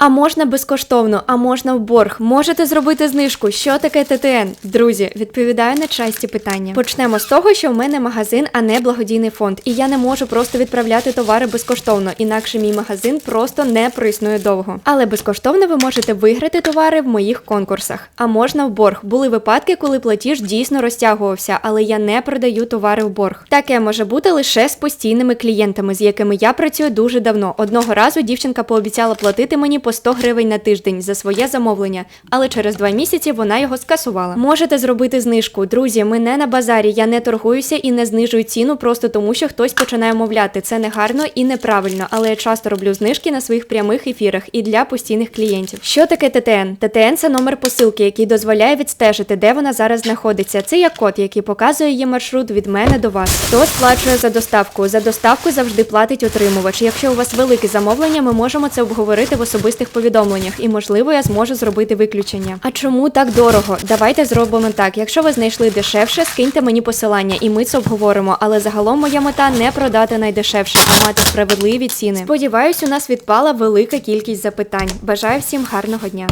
А можна безкоштовно, а можна в борг. Можете зробити знижку. Що таке ТТН? Друзі, відповідаю на часті питання. Почнемо з того, що в мене магазин, а не благодійний фонд, і я не можу просто відправляти товари безкоштовно, інакше мій магазин просто не проіснує довго. Але безкоштовно ви можете виграти товари в моїх конкурсах. А можна в борг. Були випадки, коли платіж дійсно розтягувався, але я не продаю товари в борг. Таке може бути лише з постійними клієнтами, з якими я працюю дуже давно. Одного разу дівчинка пообіцяла платити мені по 100 гривень на тиждень за своє замовлення, але через два місяці вона його скасувала. Можете зробити знижку. Друзі, ми не на базарі, я не торгуюся і не знижую ціну просто тому, що хтось починає мовляти. Це не гарно і неправильно, але я часто роблю знижки на своїх прямих ефірах і для постійних клієнтів. Що таке ТТН? ТТН це номер посилки, який дозволяє відстежити, де вона зараз знаходиться. Це як код, який показує її маршрут від мене до вас. Хто сплачує за доставку? За доставку завжди платить отримувач. Якщо у вас велике замовлення, ми можемо це обговорити в особистих повідомленнях, і можливо я зможу зробити виключення. А чому так дорого? Давайте зробимо так. Якщо ви знайшли дешевше, скиньте мені посилання, і ми це обговоримо. Але загалом моя мета не продати найдешевше, а мати справедливі ціни. Сподіваюсь, у нас відпала велика кількість запитань. Бажаю всім гарного дня.